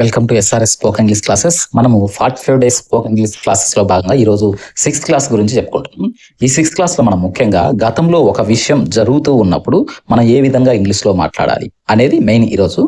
Welcome to SRS spoken English classes మనము forty five days spoken English క్లాసెస్లో భాగంగా ఈ రోజు సిక్స్త్ క్లాస్ గురించి చెప్పుకుంటున్నాం. ఈ సిక్స్త్ క్లాస్లో మనం ముఖ్యంగా గతంలో ఒక విషయం జరుగుతూ ఉన్నప్పుడు మనం ఏ విధంగా ఇంగ్లీష్లో మాట్లాడాలి అనేది మెయిన్ ఈ రోజు.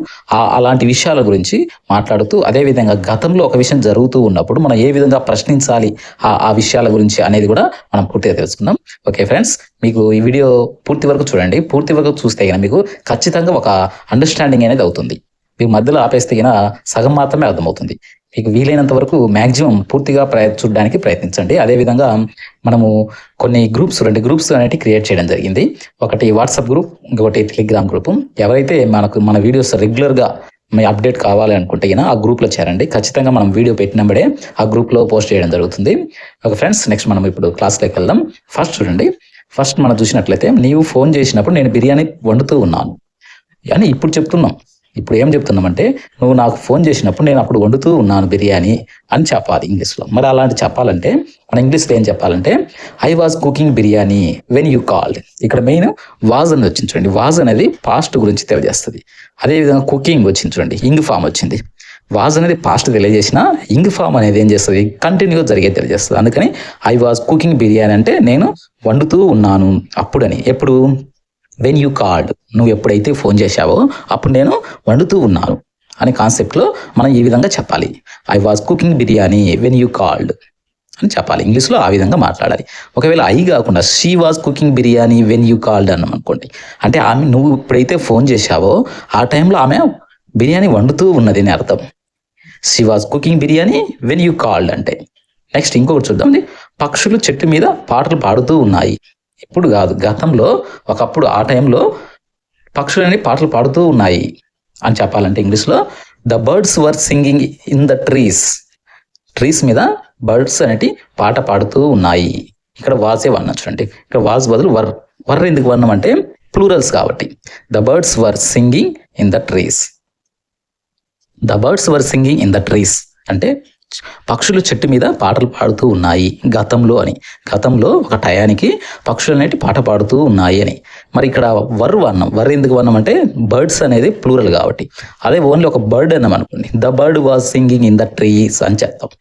అలాంటి విషయాల గురించి మాట్లాడుతూ అదే విధంగా గతంలో ఒక విషయం జరుగుతూ ఉన్నప్పుడు మనం ఏ విధంగా ప్రశ్నించాలి ఆ ఆ విషయాల గురించి అనేది కూడా మనం పూర్తిగా తెలుసుకుందాం. ఓకే ఫ్రెండ్స్ మీకు ఈ వీడియో పూర్తి వరకు చూడండి. పూర్తి వరకు చూస్తే మీకు ఖచ్చితంగా ఒక అండర్స్టాండింగ్ అనేది అవుతుంది. మీకు మధ్యలో ఆపేస్తే గిన సగం మాత్రమే అర్థమవుతుంది. మీకు వీలైనంత వరకు మాక్సిమం పూర్తిగా ప్రయ చూడడానికి ప్రయత్నించండి. అదేవిధంగా మనము కొన్ని గ్రూప్స్ రెండు గ్రూప్స్ అనేవి క్రియేట్ చేయడం జరిగింది. ఒకటి వాట్సాప్ గ్రూప్ ఇంకొకటి టెలిగ్రామ్ గ్రూప్. ఎవరైతే మనకు మన వీడియోస్ రెగ్యులర్గా మీ అప్డేట్ కావాలి అనుకుంటే ఆ గ్రూప్లో చేరండి. ఖచ్చితంగా మనం వీడియో పెట్టినప్పుడే ఆ గ్రూప్లో పోస్ట్ చేయడం జరుగుతుంది. ఒక ఫ్రెండ్స్ నెక్స్ట్ మనం ఇప్పుడు క్లాస్లోకి వెళ్దాం. ఫస్ట్ చూడండి. ఫస్ట్ మనం చూసినట్లయితే నీవు ఫోన్ చేసినప్పుడు నేను బిర్యానీ వండుతూ ఉన్నాను. అని ఇప్పుడు చెప్తున్నాం. ఇప్పుడు ఏం చెప్తున్నామంటే నువ్వు నాకు ఫోన్ చేసినప్పుడు నేను అప్పుడు వండుతూ ఉన్నాను బిర్యానీ అని చెప్పాలి ఇంగ్లీష్లో. మరి అలాంటి చెప్పాలంటే మన ఇంగ్లీష్లో ఏం చెప్పాలంటే I was cooking biryani when you called ఇక్కడ మెయిన్ వాజ్ అని వచ్చింది చూడండి. వాజ్ అనేది పాస్ట్ గురించి తెలియజేస్తుంది. అదేవిధంగా కుకింగ్ వచ్చింది చూడండి. ఇంగ్ ఫామ్ వచ్చింది. వాజ్ అనేది పాస్ట్ తెలియజేసిన ఇంగ్ ఫామ్ అనేది ఏం చేస్తుంది? కంటిన్యూగా జరిగే తెలియజేస్తుంది. అందుకని ఐ వాజ్ కుకింగ్ బిర్యానీ అంటే నేను వండుతూ ఉన్నాను అప్పుడని. ఎప్పుడు? వెన్ యూ కాల్డ్ నువ్వు ఎప్పుడైతే ఫోన్ చేశావో అప్పుడు నేను వండుతూ ఉన్నాను అనే కాన్సెప్ట్లో మనం ఈ విధంగా చెప్పాలి. I was cooking biryani when you called అని చెప్పాలి. ఇంగ్లీష్లో ఆ విధంగా మాట్లాడాలి. ఒకవేళ ఐ కాకుండా she was cooking biryani when you called అన్నాం అనుకోండి. అంటే ఆమె నువ్వు ఎప్పుడైతే ఫోన్ చేశావో ఆ టైంలో ఆమె బిర్యానీ వండుతూ ఉన్నది అని అర్థం. She was cooking biryani when you called అంటే. నెక్స్ట్ ఇంకొకటి చూద్దాం పక్షులు చెట్టు మీద పాటలు పాడుతూ ఉన్నాయి. ఇప్పుడు కాదు. గతంలో ఒకప్పుడు ఆ టైంలో పక్షులని పాటలు పాడుతూ ఉన్నాయి అని చెప్పాలంటే ఇంగ్లీష్లో. The birds were singing in the trees. Trees మీద బర్డ్స్ అనేటి పాట పాడుతూ ఉన్నాయి. ఇక్కడ వాజే వర్ణం చూడండి. ఇక్కడ వాజ్ బదులు వర్. వర్ ఎందుకు వర్ణం అంటే ప్లూరల్స్ కాబట్టి. The birds were singing in the trees. The birds were singing in the trees అంటే పక్షులు చెట్టు మీద పాటలు పాడుతూ ఉన్నాయి. గతంలో అని. గతంలో ఒక టయానికి పక్షులు అనేటి పాట పాడుతూ ఉన్నాయి అని. మరి ఇక్కడ వర్ వన్నం వర్ ఎందుకు వర్ణం అంటే బర్డ్స్ అనేది ప్లూరల్ కాబట్టి. అదే ఓన్లీ ఒక బర్డ్ అన్నాం అనుకోండి. The bird was singing in the trees అని చెప్తాం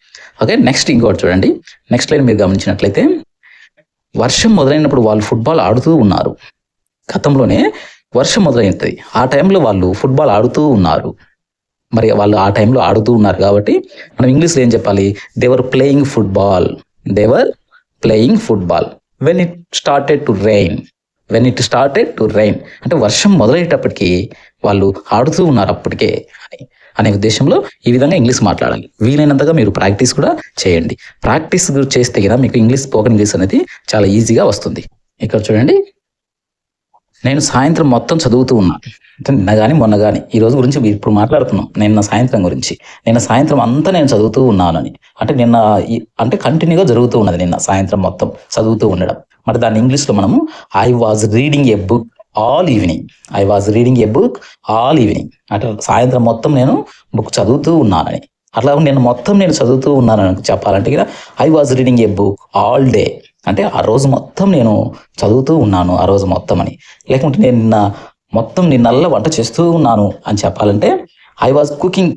ఓకే నెక్స్ట్ ఇంకోటి చూడండి. నెక్స్ట్ లైన్ మీరు గమనించినట్లయితే వర్షం మొదలైనప్పుడు వాళ్ళు ఫుట్బాల్ ఆడుతూ ఉన్నారు. గతంలోనే వర్షం మొదలైంది ఆ టైంలో వాళ్ళు ఫుట్బాల్ ఆడుతూ ఉన్నారు. మరి వాళ్ళు ఆ టైంలో ఆడుతూ ఉన్నారు కాబట్టి మనం ఇంగ్లీష్లో ఏం చెప్పాలి? They were playing football they were playing football when it started to rain when it started to rain అంటే వర్షం మొదలయ్యేటప్పటికి వాళ్ళు ఆడుతూ ఉన్నారు అప్పటికే అని అనే ఉద్దేశంలో ఈ విధంగా ఇంగ్లీష్ మాట్లాడాలి. వీలైనంతగా మీరు ప్రాక్టీస్ కూడా చేయండి. ప్రాక్టీస్ చేస్తే కదా మీకు ఇంగ్లీష్ స్పోకెన్ ఇంగ్లీష్ అనేది చాలా ఈజీగా వస్తుంది. ఇక్కడ చూడండి. నేను సాయంత్రం మొత్తం చదువుతూ ఉన్నా. అంటే నిన్న కానీ మొన్న కానీ ఈ రోజు గురించి ఇప్పుడు మాట్లాడుతున్నాం. నిన్న సాయంత్రం గురించి. నిన్న సాయంత్రం అంతా నేను చదువుతూ ఉన్నానని. అంటే నిన్న ఈ- అంటే కంటిన్యూగా జరుగుతూ ఉన్నది నిన్న సాయంత్రం మొత్తం చదువుతూ ఉండడం. మరి దాన్ని ఇంగ్లీష్లో మనము I was reading a book all evening I was reading a book all evening అంటే సాయంత్రం మొత్తం నేను బుక్ చదువుతూ ఉన్నానని. అట్లా నేను మొత్తం నేను చదువుతూ ఉన్నానని చెప్పాలంటే కదా I was reading a book all day అంటే ఆ రోజు మొత్తం నేను చదువుతూ ఉన్నాను ఆ రోజు మొత్తం అని లేకుంటే నేను నిన్న మొత్తం నిన్నల్లా వంట చేస్తూ ఉన్నాను అని చెప్పాలంటే I was cooking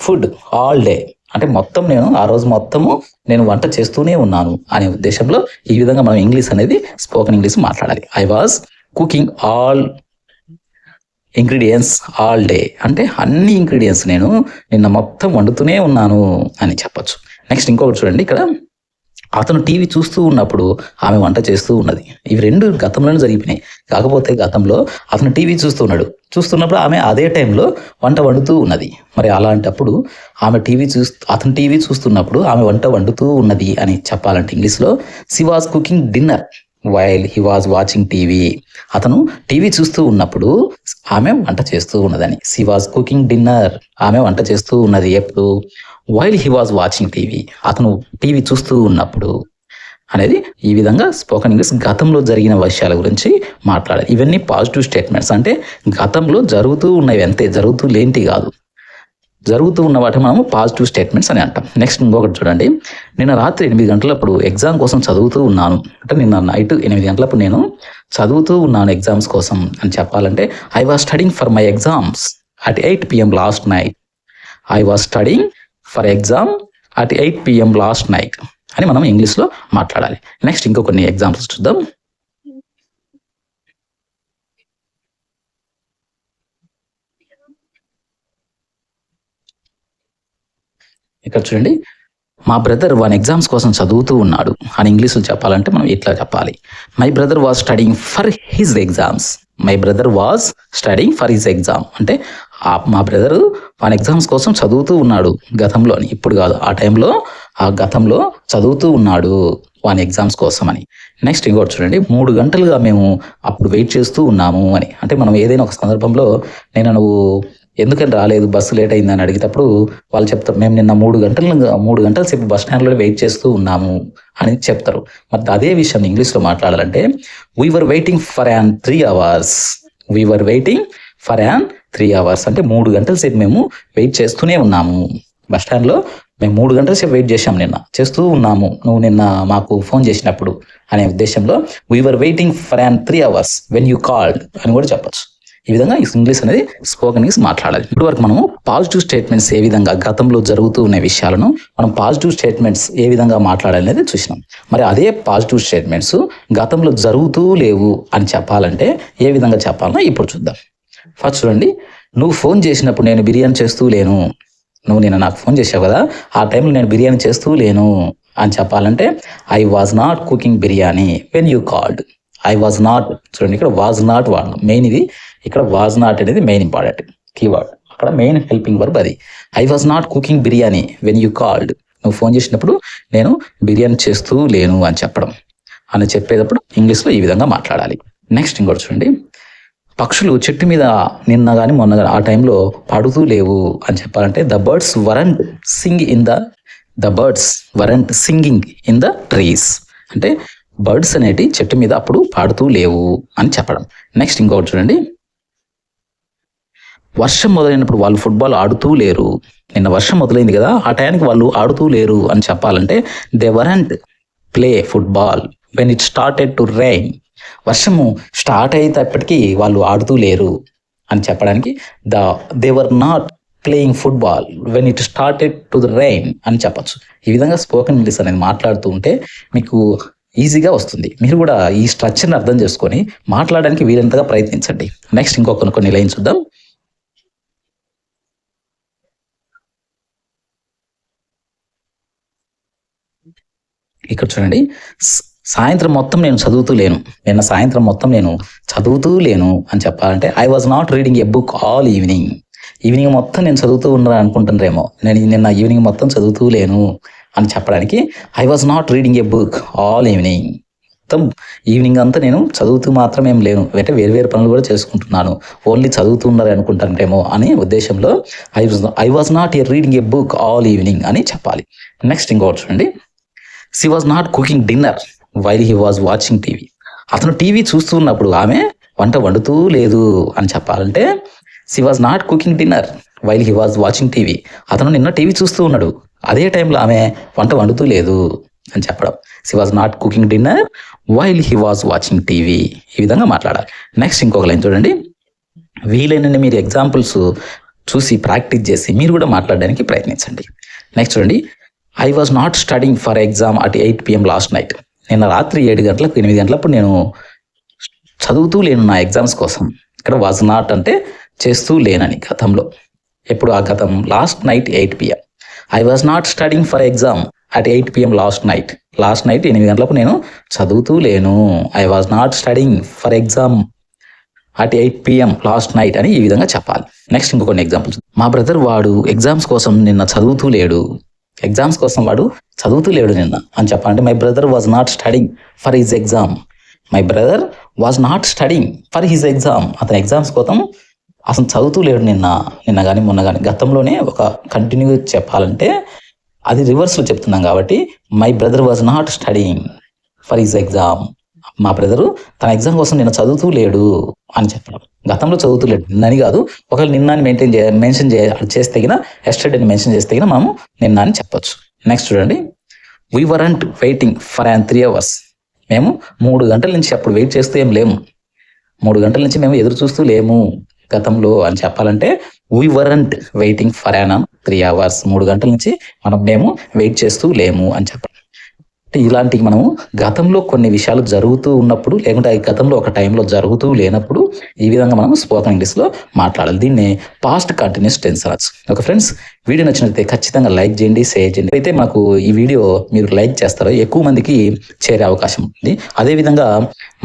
food all day అంటే మొత్తం నేను ఆ రోజు మొత్తము నేను వంట చేస్తూనే ఉన్నాను అనే ఉద్దేశంలో ఈ విధంగా మనం ఇంగ్లీష్ అనేది స్పోకెన్ ఇంగ్లీష్ మాట్లాడాలి. I was cooking all ingredients all day అంటే అన్ని ఇంగ్రీడియంట్స్ నేను నిన్న మొత్తం వండుతూనే ఉన్నాను అని చెప్పొచ్చు. నెక్స్ట్ ఇంకొకటి చూడండి. ఇక్కడ అతను టీవీ చూస్తూ ఉన్నప్పుడు ఆమె వంట చేస్తూ ఉన్నది. ఇవి రెండు గతంలోనే జరిగిపోయినాయి. కాకపోతే గతంలో అతను టీవీ చూస్తూ ఉన్నాడు. చూస్తున్నప్పుడు ఆమె అదే టైంలో వంట వండుతూ ఉన్నది. మరి అలాంటప్పుడు ఆమె టీవీ చూస్తూ అతను టీవీ చూస్తున్నప్పుడు ఆమె వంట వండుతూ ఉన్నది అని చెప్పాలంటే ఇంగ్లీష్లో she was cooking dinner while he was watching TV. అతను టీవీ చూస్తూ ఉన్నప్పుడు ఆమె వంట చేస్తూ ఉన్నదని. సి వాజ్ కుకింగ్ డిన్నర్ ఆమె వంట చేస్తూ ఉన్నది ఎప్పుడు? While he was watching TV అతను టీవీ చూస్తూ ఉన్నప్పుడు అనేది ఈ విధంగా స్పోకెన్ ఇంగ్లీష్ గతంలో జరిగిన విషయాల గురించి మాట్లాడాలి ఇవన్నీ పాజిటివ్ స్టేట్మెంట్స్ అంటే గతంలో జరుగుతూ ఉన్నవి అంతే జరుగుతూ లేంటి కాదు. జరుగుతూ ఉన్న వాటి మనము పాజిటివ్ స్టేట్మెంట్స్ అని అంటాం. నెక్స్ట్ ఇంకొకటి చూడండి. నిన్న రాత్రి ఎనిమిది గంటలప్పుడు ఎగ్జామ్ కోసం చదువుతూ ఉన్నాను. అంటే నిన్న నైట్ ఎనిమిది గంటలప్పుడు నేను చదువుతూ ఉన్నాను ఎగ్జామ్స్ కోసం అని చెప్పాలంటే I was studying for my exams at eight PM last night I was studying for exam at eight PM last night అని మనం ఇంగ్లీష్లో మాట్లాడాలి. నెక్స్ట్ ఇంకో కొన్ని ఎగ్జాంపుల్స్ చూద్దాం. ఇక్కడ చూడండి. మా బ్రదర్ వన్ ఎగ్జామ్స్ కోసం చదువుతూ ఉన్నాడు. అని ఇంగ్లీష్లో చెప్పాలంటే మనం ఇట్లా చెప్పాలి. My brother was studying for his exams. My brother was studying for his exam అంటే మా బ్రదర్ వన్ ఎగ్జామ్స్ కోసం చదువుతూ ఉన్నాడు గతంలో అని ఇప్పుడు కాదు ఆ టైంలో ఆ గతంలో చదువుతూ ఉన్నాడు వాని ఎగ్జామ్స్ కోసం అని నెక్స్ట్ ఇంకోటి చూడండి మూడు గంటలుగా మేము అప్పుడు వెయిట్ చేస్తూ ఉన్నాము అని. అంటే మనం ఏదైనా ఒక సందర్భంలో నేను నువ్వు ఎందుకని రాలేదు? బస్సు లేట్ అయిందని అడిగేటప్పుడు వాళ్ళు చెప్తారు మేము నిన్న మూడు గంటలు మూడు గంటల సేపు బస్ స్టాండ్లో వెయిట్ చేస్తూ ఉన్నాము అని చెప్తారు. మరి అదే విషయం ఇంగ్లీష్లో మాట్లాడాలంటే we were waiting for an three hours we were waiting for an three hours అంటే మూడు గంటల సేపు మేము వెయిట్ చేస్తూనే ఉన్నాము. బస్ స్టాండ్లో మేము మూడు గంటల సేపు వెయిట్ చేశాం నిన్న చేస్తూ ఉన్నాము. నువ్వు నిన్న మాకు ఫోన్ చేసినప్పుడు అనే ఉద్దేశంలో we were waiting for an three hours when you called అని కూడా చెప్పొచ్చు. ఈ విధంగా ఇంగ్లీష్ అనేది స్పోకెన్ ఇంగ్లీష్ మాట్లాడాలి. ఇప్పటి వరకు మనము పాజిటివ్ స్టేట్మెంట్స్ ఏ విధంగా గతంలో జరుగుతూ ఉన్న విషయాలను మనం పాజిటివ్ స్టేట్మెంట్స్ ఏ విధంగా మాట్లాడాలి అనేది చూసినాం. మరి అదే పాజిటివ్ స్టేట్మెంట్స్ గతంలో జరుగుతూ లేవు అని చెప్పాలంటే ఏ విధంగా చెప్పాలన్నా ఇప్పుడు చూద్దాం. ఫస్ట్ చూడండి నువ్వు ఫోన్ చేసినప్పుడు నేను బిర్యానీ చేస్తూ లేను. నువ్వు నేను నాకు ఫోన్ చేసావు కదా ఆ టైంలో నేను బిర్యానీ చేస్తూ లేను అని చెప్పాలంటే I was not cooking biryani when you called I was not చూడండి ఇక్కడ వాజ్ నాట్ వాడడం. మెయిన్ ఇది ఇక్కడ వాజ్ నాట్ అనేది మెయిన్ ఇంపార్టెంట్ కీవర్డ్ అక్కడ మెయిన్ హెల్పింగ్ వర్బ్ అది. I was not cooking biryani when you called నువ్వు ఫోన్ చేసినప్పుడు నేను బిర్యానీ చేస్తూ లేను అని చెప్పడం. అని చెప్పేటప్పుడు ఇంగ్లీష్లో ఈ విధంగా మాట్లాడాలి. నెక్స్ట్ ఇంకోటి చూడండి. పక్షులు చెట్టు మీద నిన్న కానీ మొన్న కానీ ఆ టైంలో పాడుతూ లేవు అని చెప్పాలంటే the birds weren't sing in the the birds weren't singing in the trees అంటే బర్డ్స్ అనేటి చెట్టు మీద అప్పుడు పాడుతూ లేవు అని చెప్పడం. నెక్స్ట్ ఇంకొకటి చూడండి. వర్షం మొదలైనప్పుడు వాళ్ళు ఫుట్బాల్ ఆడుతూ లేరు. నిన్న వర్షం మొదలైంది కదా ఆ టైంకి వాళ్ళు ఆడుతూ లేరు అని చెప్పాలంటే they weren't play football when it started to rain వర్షము స్టార్ట్ అయ్యేటప్పటికీ వాళ్ళు ఆడుతూ లేరు అని చెప్పడానికి the they were not playing football when it started to the rain అని చెప్పచ్చు. ఈ విధంగా స్పోకెన్ ఇంగ్లీష్ అనేది మాట్లాడుతూ ఉంటే మీకు ఈజీగా వస్తుంది. మీరు కూడా ఈ స్ట్రక్చర్ని అర్థం చేసుకొని మాట్లాడడానికి వీలంతగా ప్రయత్నించండి. నెక్స్ట్ ఇంకొక కొన్ని లైన్ చూద్దాం. ఇక్కడ చూడండి. సాయంత్రం మొత్తం నేను చదువుతూ లేను. నిన్న సాయంత్రం మొత్తం నేను చదువుతూ లేను అని చెప్పాలంటే I was not reading a book all evening evening మొత్తం నేను చదువుతూ ఉన్నాను అనుకుంటున్నారేమో. నేను నిన్న ఈవినింగ్ మొత్తం చదువుతూ లేను అని చెప్పడానికి I was not reading a book all evening మొత్తం ఈవినింగ్ అంతా నేను చదువుతూ మాత్రమే ఏం లేను. అంటే వేరు వేరు పనులు కూడా చేసుకుంటున్నాను. ఓన్లీ చదువుతున్నారు అనుకుంటానేమో అనే ఉద్దేశంలో I was I was not a reading a book all evening అని చెప్పాలి. నెక్స్ట్ ఇంకోటి చూడండి. She was not cooking dinner while he was watching TV అతను టీవీ చూస్తూ ఉన్నప్పుడు ఆమె వంట వండుతూ లేదు అని చెప్పాలంటే she was not cooking dinner while he was watching TV అతను నిన్న టీవీ చూస్తూ ఉన్నాడు. అదే టైంలో ఆమె వంట వండుతూ లేదు అని చెప్పడం. She was not cooking dinner while he was watching TV ఈ విధంగా మాట్లాడాలి. నెక్స్ట్ ఇంకొక లైన్ చూడండి. వీలైనన్ని మీరు ఎగ్జాంపుల్స్ చూసి ప్రాక్టీస్ చేసి మీరు కూడా మాట్లాడడానికి ప్రయత్నించండి. నెక్స్ట్ చూడండి. I was not studying for exam at eight PM last night నిన్న రాత్రి ఏడు గంటలకు ఎనిమిది గంటలప్పుడు నేను చదువుతూ లేను నా ఎగ్జామ్స్ కోసం. ఇక్కడ వాజ్ నాట్ అంటే చేస్తూ లేనని గతంలో. ఎప్పుడు ఆ గతం? Last night eight PM I was not studying for exam at eight PM last night last night ఎనిమిది గంటలకు నేను చదువుతూ లేను. I was not studying for exam at eight PM last night అని ఈ విధంగా చెప్పాలి. నెక్స్ట్ ఇంకొన్ని ఎగ్జాంపుల్స్ మా బ్రదర్ వాడు ఎగ్జామ్స్ కోసం నిన్న చదువుతూ లేడు. ఎగ్జామ్స్ కోసం వాడు చదువుతూ లేడు నిన్న అని చెప్పాలంటే my brother was not studying for his exam my brother was not studying for his exam అతని ఎగ్జామ్స్ కోసం అసలు చదువుతూ లేడు నిన్న. నిన్న కానీ మొన్న కానీ గతంలోనే ఒక కంటిన్యూ చెప్పాలంటే అది రివర్స్లో చెప్తున్నాం కాబట్టి my brother was not studying for his exam మా బ్రదరు తన ఎగ్జామ్ కోసం నిన్న చదువుతూ లేడు అని చెప్పడం. గతంలో చదువుతూ లేడు. నిన్నని కాదు ఒకవేళ నిన్నని మెయింటైన్ చే మెన్షన్ చే చేస్తే తగిన ఎస్టర్డేని మెన్షన్ చేస్తే తగిన మనము నిన్న అని చెప్పొచ్చు. నెక్స్ట్ చూడండి. We weren't waiting for and three hours మేము మూడు గంటల నుంచి అప్పుడు వెయిట్ చేస్తూ ఏం లేము. మూడు గంటల నుంచి మేము ఎదురు చూస్తూ లేము గతంలో అని చెప్పాలంటే we weren't waiting for an three hours మూడు గంటల నుంచి మనం మేము వెయిట్ చేస్తూ లేము అని చెప్పాలి. ఇలాంటివి ఇలాంటి మనము గతంలో కొన్ని విషయాలు జరుగుతూ ఉన్నప్పుడు లేకుంటే ఈ గతంలో ఒక టైంలో జరుగుతూ లేనప్పుడు ఈ విధంగా మనం స్పోకన్ ఇంగ్లీష్లో మాట్లాడాలి. దీన్ని పాస్ట్ కంటిన్యూస్ టెన్స్ అనొచ్చు ఓకే ఫ్రెండ్స్ వీడియో నచ్చినట్లయితే ఖచ్చితంగా లైక్ చేయండి షేర్ చేయండి. అయితే మాకు ఈ వీడియో మీరు లైక్ చేస్తారో ఎక్కువ మందికి చేరే అవకాశం ఉంది. అదేవిధంగా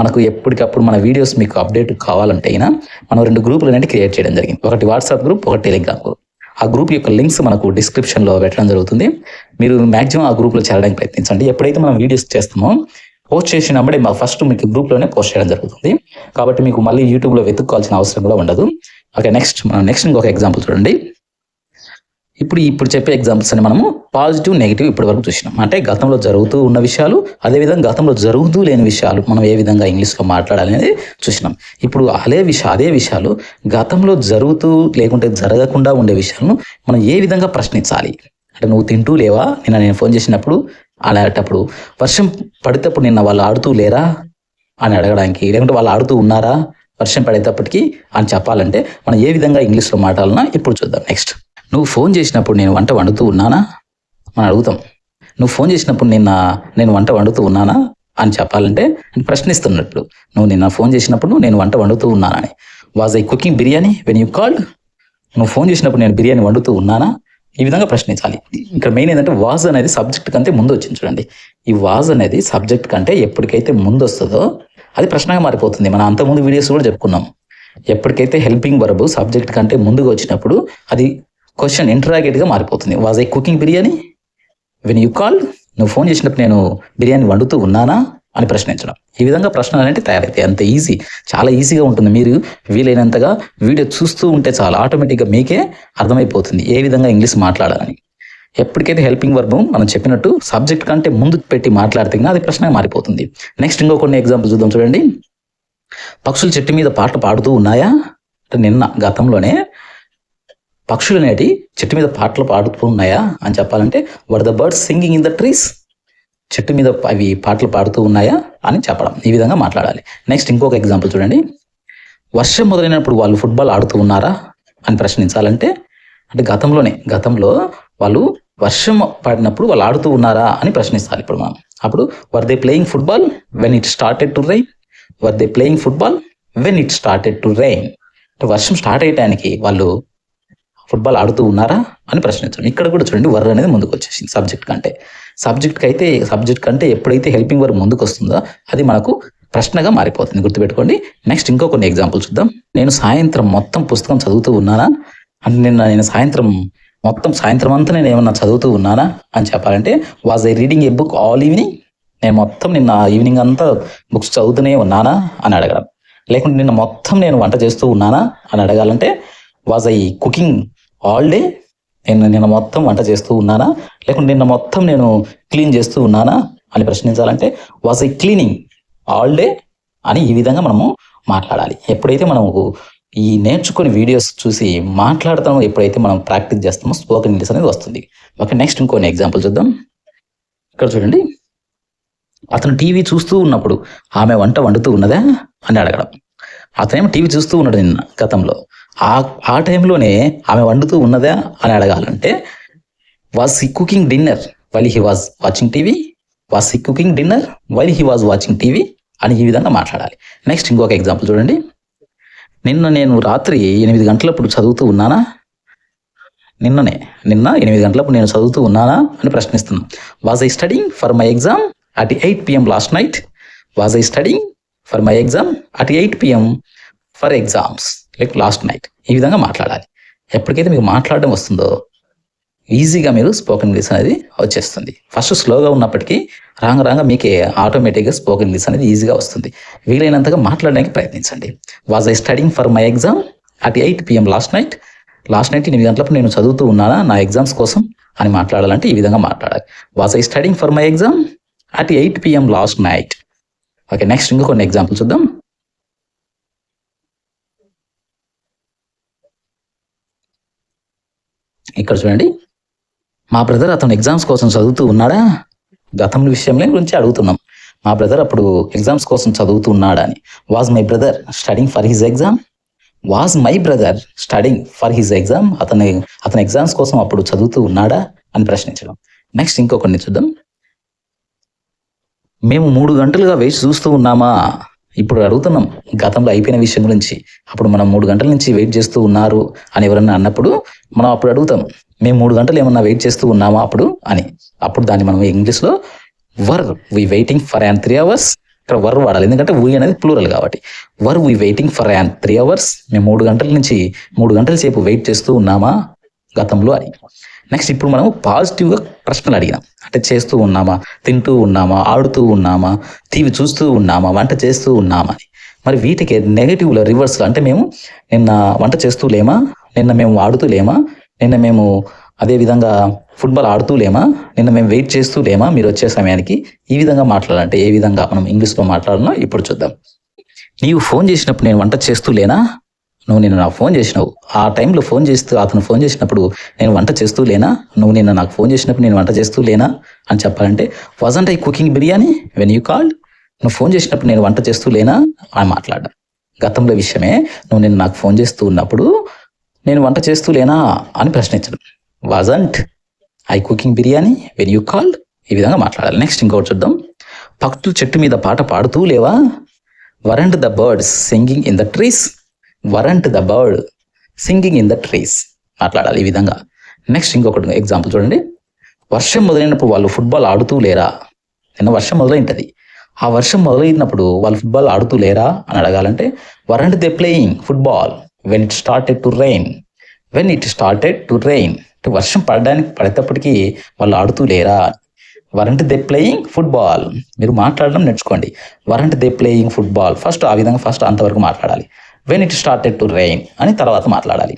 మనకు ఎప్పటికప్పుడు మన వీడియోస్ మీకు అప్డేట్ కావాలంటే అయినా మనం రెండు గ్రూపులు అనేది క్రియేట్ చేయడం జరిగింది. ఒకటి వాట్సాప్ గ్రూప్ ఒకటి టెలిగ్రామ్ గ్రూప్. ఆ గ్రూప్ యొక్క లింక్స్ మనకు డిస్క్రిప్షన్లో పెట్టడం జరుగుతుంది. మీరు మాక్సిమం ఆ గ్రూప్లో చేరడానికి ప్రయత్నించండి. ఎప్పుడైతే మనం వీడియోస్ చేస్తామో పోస్ట్ చేసినప్పుడే మా ఫస్ట్ మీకు గ్రూప్లోనే పోస్ట్ చేయడం జరుగుతుంది. కాబట్టి మీకు మళ్ళీ యూట్యూబ్లో వెతుక్కోవాల్సిన అవసరం కూడా ఉండదు. ఓకే నెక్స్ట్ మనం నెక్స్ట్ ఇంకొక ఎగ్జాంపుల్ చూడండి. ఇప్పుడు ఇప్పుడు చెప్పే ఎగ్జాంపుల్స్ అని మనము పాజిటివ్ నెగిటివ్ ఇప్పటి వరకు చూసినాం. అంటే గతంలో జరుగుతూ ఉన్న విషయాలు అదేవిధంగా గతంలో జరుగుతూ లేని విషయాలు మనం ఏ విధంగా ఇంగ్లీష్లో మాట్లాడాలి అనేది చూసినాం. ఇప్పుడు అదే విషయం అదే విషయాలు గతంలో జరుగుతూ లేకుంటే జరగకుండా ఉండే విషయాలను మనం ఏ విధంగా ప్రశ్నించాలి? అంటే నువ్వు తింటూ లేవా? నిన్న నేను ఫోన్ చేసినప్పుడు అలాంటప్పుడు వర్షం పడేటప్పుడు నిన్న వాళ్ళు ఆడుతూ లేరా? అని అడగడానికి లేకుంటే వాళ్ళు ఆడుతూ ఉన్నారా? వర్షం పడేటప్పటికి అని చెప్పాలంటే మనం ఏ విధంగా ఇంగ్లీష్లో మాట్లాడాలన్నా ఇప్పుడు చూద్దాం. నెక్స్ట్ నువ్వు ఫోన్ చేసినప్పుడు నేను వంట వండుతూ ఉన్నానా? మనం అడుగుతాం. నువ్వు ఫోన్ చేసినప్పుడు నిన్న నేను వంట వండుతూ ఉన్నానా? అని చెప్పాలంటే అని ప్రశ్నిస్తున్నట్లు నువ్వు నిన్న ఫోన్ చేసినప్పుడు నేను వంట వండుతూ ఉన్నానని. Was I cooking biryani when you called నువ్వు ఫోన్ చేసినప్పుడు నేను బిర్యానీ వండుతూ ఉన్నానా? ఈ విధంగా ప్రశ్నించాలి. ఇక్కడ మెయిన్ ఏంటంటే వాజ్ అనేది సబ్జెక్ట్ కంటే ముందు వచ్చింది చూడండి. ఈ వాజ్ అనేది సబ్జెక్ట్ కంటే ఎప్పటికైతే ముందు వస్తుందో అది ప్రశ్నగా మారిపోతుంది. మనం అంతకుముందు వీడియోస్ కూడా చెప్పుకున్నాం. ఎప్పటికైతే హెల్పింగ్ వరబు సబ్జెక్ట్ కంటే ముందుగా వచ్చినప్పుడు అది క్వశ్చన్ ఇంటరాగేట్గా మారిపోతుంది. Was I cooking biryani? When you call నువ్వు ఫోన్ చేసినప్పుడు నేను బిర్యానీ వండుతూ ఉన్నానా అని ప్రశ్నించడం. ఈ విధంగా ప్రశ్నలు అనేవి తయారైతే అంత ఈజీ చాలా ఈజీగా ఉంటుంది. మీరు వీలైనంతగా వీడియో చూస్తూ ఉంటే చాలా. ఆటోమేటిక్గా మీకే అర్థమైపోతుంది ఏ విధంగా ఇంగ్లీష్ మాట్లాడాలని. ఎప్పటికైతే హెల్పింగ్ వర్బ్ మనం చెప్పినట్టు సబ్జెక్ట్ కంటే ముందు పెట్టి మాట్లాడితే అది ప్రశ్నగా మారిపోతుంది. నెక్స్ట్ ఇంకో కొన్ని ఎగ్జాంపుల్ చూద్దాం చూడండి. పక్షులు చెట్టు మీద పాటలు పాడుతూ ఉన్నాయా? అంటే నిన్న గతంలోనే పక్షులు అనేటి చెట్టు మీద పాటలు పాడుతూ ఉన్నాయా అని చెప్పాలంటే were the birds singing in the trees చెట్టు మీద అవి పాటలు పాడుతూ ఉన్నాయా అని చెప్పడం. ఈ విధంగా మాట్లాడాలి. నెక్స్ట్ ఇంకొక ఎగ్జాంపుల్ చూడండి. వర్షం మొదలైనప్పుడు వాళ్ళు ఫుట్బాల్ ఆడుతూ ఉన్నారా అని ప్రశ్నించాలంటే అంటే గతంలోనే గతంలో వాళ్ళు వర్షం పడినప్పుడు వాళ్ళు ఆడుతూ ఉన్నారా అని ప్రశ్నిస్తారు ఇప్పుడు మనం. అప్పుడు were they playing football when it started to rain were they playing football when it started to rain అంటే వర్షం స్టార్ట్ అయ్యడానికి వాళ్ళు ఫుట్బాల్ ఆడుతూ ఉన్నారా అని ప్రశ్నించండి. ఇక్కడ కూడా చూడండి వర్ అనేది ముందుకు వచ్చేసింది సబ్జెక్ట్ కంటే. సబ్జెక్ట్కి అయితే సబ్జెక్ట్ కంటే ఎప్పుడైతే హెల్పింగ్ వర్ ముందుకు వస్తుందో అది మనకు ప్రశ్నగా మారిపోతుంది. గుర్తుపెట్టుకోండి. నెక్స్ట్ ఇంకో కొన్ని ఎగ్జాంపుల్ చూద్దాం. నేను సాయంత్రం మొత్తం పుస్తకం చదువుతూ ఉన్నానా? అంటే నిన్న నేను సాయంత్రం మొత్తం సాయంత్రం అంతా నేను ఏమన్నా చదువుతూ ఉన్నానా అని చెప్పాలంటే was I reading a book all evening నేను మొత్తం నిన్న ఈవినింగ్ అంతా బుక్స్ చదువుతూనే ఉన్నానా అని అడగడం. లేకుంటే నిన్న మొత్తం నేను వంట చేస్తూ ఉన్నానా అని అడగాలంటే was I cooking all day నేను నిన్న మొత్తం వంట చేస్తూ ఉన్నానా? లేకుంటే నిన్న మొత్తం నేను క్లీన్ చేస్తూ ఉన్నానా? అని ప్రశ్నించాలంటే was I cleaning all day అని ఈ విధంగా మనము మాట్లాడాలి. ఎప్పుడైతే మనము ఈ నేర్చుకుని వీడియోస్ చూసి మాట్లాడతామో ఎప్పుడైతే మనం ప్రాక్టీస్ చేస్తామో స్పోకెన్ ఇంగ్లీష్ అనేది వస్తుంది. ఓకే నెక్స్ట్ ఇంకొన్ని ఎగ్జాంపుల్ చూద్దాం. ఇక్కడ చూడండి. అతను టీవీ చూస్తూ ఉన్నప్పుడు ఆమె వంట వండుతూ ఉన్నదా? అని అడగడం. అతనేమో టీవీ చూస్తూ ఉన్నాడు నిన్న గతంలో. ఆ ఆ టైంలోనే ఆమె వండుతూ ఉన్నదా అని అడగాలంటే was he cooking dinner while he was watching TV was he cooking dinner while he was watching TV అని ఈ విధంగా మాట్లాడాలి. నెక్స్ట్ ఇంకొక ఎగ్జాంపుల్ చూడండి. నిన్న నేను రాత్రి ఎనిమిది గంటలప్పుడు చదువుతూ ఉన్నానా? నిన్ననే. నిన్న ఎనిమిది గంటలప్పుడు నేను చదువుతూ ఉన్నానా? అని ప్రశ్నిస్తున్నాను was I studying for my exam at eight PM last night was I studying for my exam at eight PM for exams like last night ఈ విధంగా మాట్లాడాలి. ఎప్పటికైతే మీకు మాట్లాడడం వస్తుందో ఈజీగా మీరు స్పోకెన్ ఇంగ్లీష్ అనేది వచ్చేస్తుంది. ఫస్ట్ స్లోగా ఉన్నప్పటికీ రాంగ రాంగ మీకే ఆటోమేటిక్గా స్పోకెన్ ఇంగ్లీష్ అనేది ఈజీగా వస్తుంది. వీలైనంతగా మాట్లాడడానికి ప్రయత్నించండి. Was I studying for my exam at eight PM last night last night ఎనిమిది గంటలప్పుడు నేను చదువుతూ ఉన్నానా? నా ఎగ్జామ్స్ కోసం అని మాట్లాడాలంటే ఈ విధంగా మాట్లాడాలి. Was I studying for my exam at eight PM last night okay next ఇంకా కొన్ని ఎగ్జాంపుల్ చూద్దాం. ఇక్కడ చూడండి. మా బ్రదర్ అతను ఎగ్జామ్స్ కోసం చదువుతూ ఉన్నాడా? గతం విషయంలో గురించి అడుగుతున్నాం. మా బ్రదర్ అప్పుడు ఎగ్జామ్స్ కోసం చదువుతూ ఉన్నాడా అని. Was my brother studying for his exam was my brother studying for his exam అతని అతని ఎగ్జామ్స్ కోసం అప్పుడు చదువుతూ ఉన్నాడా అని ప్రశ్నించడం. నెక్స్ట్ ఇంకొకరిని చూద్దాం. మేము మూడు గంటలుగా వేచి చూస్తూ ఉన్నామా? ఇప్పుడు అడుగుతున్నాం గతంలో అయిపోయిన విషయం గురించి. అప్పుడు మనం మూడు గంటల నుంచి వెయిట్ చేస్తూ ఉన్నారు అని ఎవరన్నా అన్నప్పుడు మనం అప్పుడు అడుగుతాం మేము మూడు గంటలు ఏమన్నా వెయిట్ చేస్తూ ఉన్నామా అప్పుడు? అని. అప్పుడు దాన్ని మనం ఇంగ్లీష్లో were we waiting for an three hours ఇక్కడ వర్ వాడాలి. ఎందుకంటే వీ అనేది ప్లూరల్ కాబట్టి. Were we waiting for an three hours మేము మూడు గంటల నుంచి మూడు గంటల సేపు వెయిట్ చేస్తూ ఉన్నామా గతంలో అని. నెక్స్ట్ ఇప్పుడు మనం పాజిటివ్గా ప్రశ్నలు అడిగినాం. అంటే చేస్తూ ఉన్నామా? తింటూ ఉన్నామా? ఆడుతూ ఉన్నామా? టీవీ చూస్తూ ఉన్నామా? వంట చేస్తూ ఉన్నామా అని. మరి వీటికి నెగిటివ్లో రివర్స్లో అంటే మేము నిన్న వంట చేస్తూ లేమా? నిన్న మేము ఆడుతూ లేమా? నిన్న మేము అదే విధంగా ఫుట్బాల్ ఆడుతూ లేమా? నిన్న మేము వెయిట్ చేస్తూ లేమా? మీరు వచ్చే సమయానికి ఈ విధంగా మాట్లాడాలంటే ఏ విధంగా మనం ఇంగ్లీష్లో మాట్లాడాలో ఇప్పుడు చూద్దాం. నీవు ఫోన్ చేసినప్పుడు నేను వంట చేస్తూ లేనా? నువ్వు నిన్న నాకు ఫోన్ చేసినావు. ఆ టైంలో ఫోన్ చేస్తూ అతను ఫోన్ చేసినప్పుడు నేను వంట చేస్తూ లేనా? నువ్వు నిన్న నాకు ఫోన్ చేసినప్పుడు నేను వంట చేస్తూ లేనా? అని చెప్పాలంటే wasn't I cooking biryani? When you called నువ్వు ఫోన్ చేసినప్పుడు నేను వంట చేస్తూ లేనా? అని మాట్లాడడం. గతంలో విషయమే నువ్వు నిన్న నాకు ఫోన్ చేస్తూ ఉన్నప్పుడు నేను వంట చేస్తూ లేనా? అని ప్రశ్నించడం. Wasn't I cooking biryani? When you called ఈ విధంగా మాట్లాడాలి. నెక్స్ట్ ఇంకోటి చూద్దాం. పక్షులు చెట్టు మీద పాట పాడుతూ లేవా? Weren't the birds singing in the trees weren't the bird singing in the trees మాట్లాడాలి ఈ విధంగా. నెక్స్ట్ ఇంకొకటి ఎగ్జాంపుల్ చూడండి. వర్షం మొదలైనప్పుడు వాళ్ళు ఫుట్బాల్ ఆడుతూ లేరా? నిన్న వర్షం మొదలైంటది. ఆ వర్షం మొదలైనప్పుడు వాళ్ళు ఫుట్బాల్ ఆడుతూ లేరా అని అడగాలంటే weren't they playing football when it started to rain when it started to rain అంటే వర్షం పడడానికి పడేటప్పటికీ వాళ్ళు ఆడుతూ లేరా? వరంట్ దే ప్లేయింగ్ ఫుట్బాల్ మీరు మాట్లాడడం నేర్చుకోండి. Weren't they playing football first ఆ విధంగా ఫస్ట్ అంతవరకు మాట్లాడాలి. When it started to rain అని తర్వాత మాట్లాడాలి.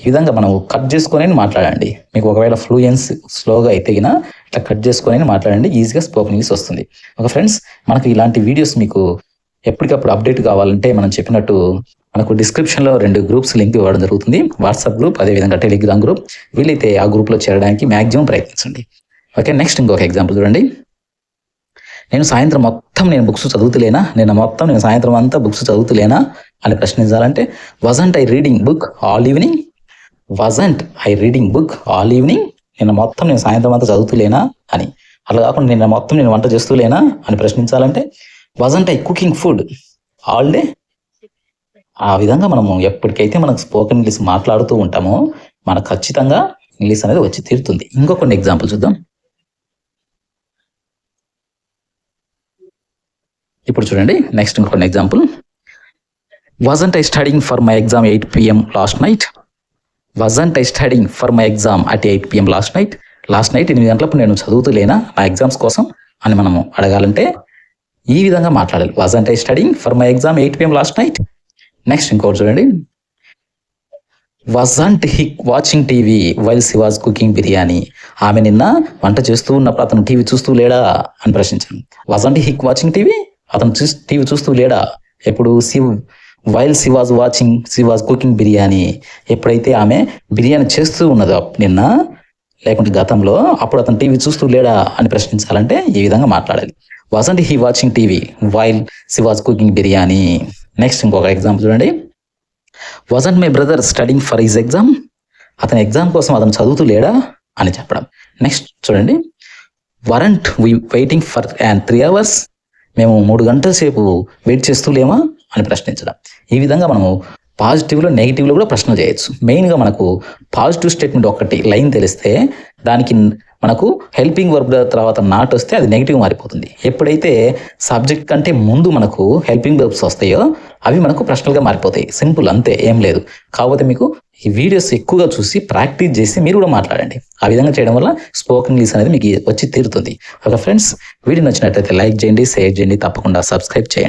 ఈ విధంగా మనం కట్ చేసుకొని మాట్లాడండి. మీకు ఒకవేళ ఫ్లూయెన్స్ స్లోగా అయితే గిన ఇట్లా కట్ చేసుకొని మాట్లాడండి ఈజీగా స్పోకెన్ ఇంగ్లీష్ వస్తుంది. ఒక ఫ్రెండ్స్ మనకు ఇలాంటి వీడియోస్ మీకు ఎప్పటికప్పుడు అప్డేట్ కావాలంటే మనం చెప్పినట్టు మనకు డిస్క్రిప్షన్లో రెండు గ్రూప్స్ లింక్ ఇవ్వడం జరుగుతుంది. వాట్సాప్ గ్రూప్ అదేవిధంగా టెలిగ్రామ్ గ్రూప్ వీలైతే ఆ గ్రూప్లో చేరడానికి మ్యాక్సిమం ప్రయత్నించండి. ఓకే నెక్స్ట్ ఇంకొక ఎగ్జాంపుల్ చూడండి. నేను సాయంత్రం మొత్తం నేను బుక్స్ చదువుతులేనా? నేను మొత్తం నేను సాయంత్రం అంతా బుక్స్ చదువుతులేనా? అని ప్రశ్నించాలంటే wasn't I reading book all evening? Wasn't I reading book all evening? నిన్న మొత్తం నేను సాయంత్రం అంతా చదువుతులేనా అని. అలా కాకుండా నిన్న మొత్తం నేను వంట చేస్తూలేనా అని ప్రశ్నించాలంటే wasn't I cooking food all day? ఆ విధంగా మనము ఎప్పటికైతే మనకు స్పోకెన్ ఇంగ్లీష్ మాట్లాడుతూ ఉంటామో మనకు ఖచ్చితంగా ఇంగ్లీష్ అనేది వచ్చి తీరుతుంది. ఇంకో కొన్ని ఎగ్జాంపుల్ చూద్దాం. ఇప్పుడు చూడండి నెక్స్ట్ ఇంకొక example. Wasn't I studying for my exam eight PM last night wasn't I studying for my exam at eight PM last night last night ఎనిమిది గంటలకు నేను చదువుతూ లేనా నా ఎగ్జామ్స్ కోసం అని మనము అడగాలంటే ఈ విధంగా మాట్లాడాలి. Wasn't I studying for my exam eight PM last night next ఇంకోటి చూడండి. Wasn't he watching TV while she was cooking biryani? ఆమె నిన్న వంట చేస్తూ ఉన్నప్పుడు అతను టీవీ చూస్తూ లేడా? అని ప్రశ్నించాను. వజంట్ హిక్ వాచింగ్ టీవీ అతను చూ టీవీ చూస్తూ లేడా? ఎప్పుడు? She while she was watching she was cooking biryani. ఎప్పుడైతే ఆమె బిర్యానీ చేస్తూ ఉన్నదో నిన్న లేకుంటే గతంలో అప్పుడు అతను టీవీ చూస్తూ లేడా అని ప్రశ్నించాలంటే ఈ విధంగా మాట్లాడాలి. Wasn't he watching TV while she was cooking biryani? Next ఇంకొక ఎగ్జాంపుల్ చూడండి. Wasn't my brother studying for his exam అతని ఎగ్జామ్ కోసం అతను చదువుతూ లేడా అని చెప్పడం. నెక్స్ట్ చూడండి. Weren't we waiting for and three hours మేము మూడు గంటల సేపు వెయిట్ చేస్తూ లేమా? అని ప్రశ్నించడం. ఈ విధంగా మనము పాజిటివ్లో నెగిటివ్లో కూడా ప్రశ్న చేయొచ్చు. మెయిన్గా మనకు పాజిటివ్ స్టేట్మెంట్ ఒకటి లైన్ తెలిస్తే దానికి మనకు హెల్పింగ్ వర్బ్ తర్వాత నాట్ వస్తే అది నెగిటివ్ మారిపోతుంది. ఎప్పుడైతే సబ్జెక్ట్ కంటే ముందు మనకు హెల్పింగ్ వర్బ్స్ వస్తాయో అవి మనకు ప్రశ్నలుగా మారిపోతాయి. సింపుల్ అంతే ఏం లేదు. కాకపోతే మీకు ఈ వీడియోస్ ఎక్కువగా చూసి ప్రాక్టీస్ చేసి మీరు కూడా మాట్లాడండి. ఆ విధంగా చేయడం వల్ల స్పోకెన్ ఇంగ్లీష్ అనేది మీకు వచ్చి తీరుతుంది. ఒక ఫ్రెండ్స్ వీడియో నచ్చినట్లయితే లైక్ చేయండి షేర్ చేయండి తప్పకుండా సబ్స్క్రైబ్ చేయండి.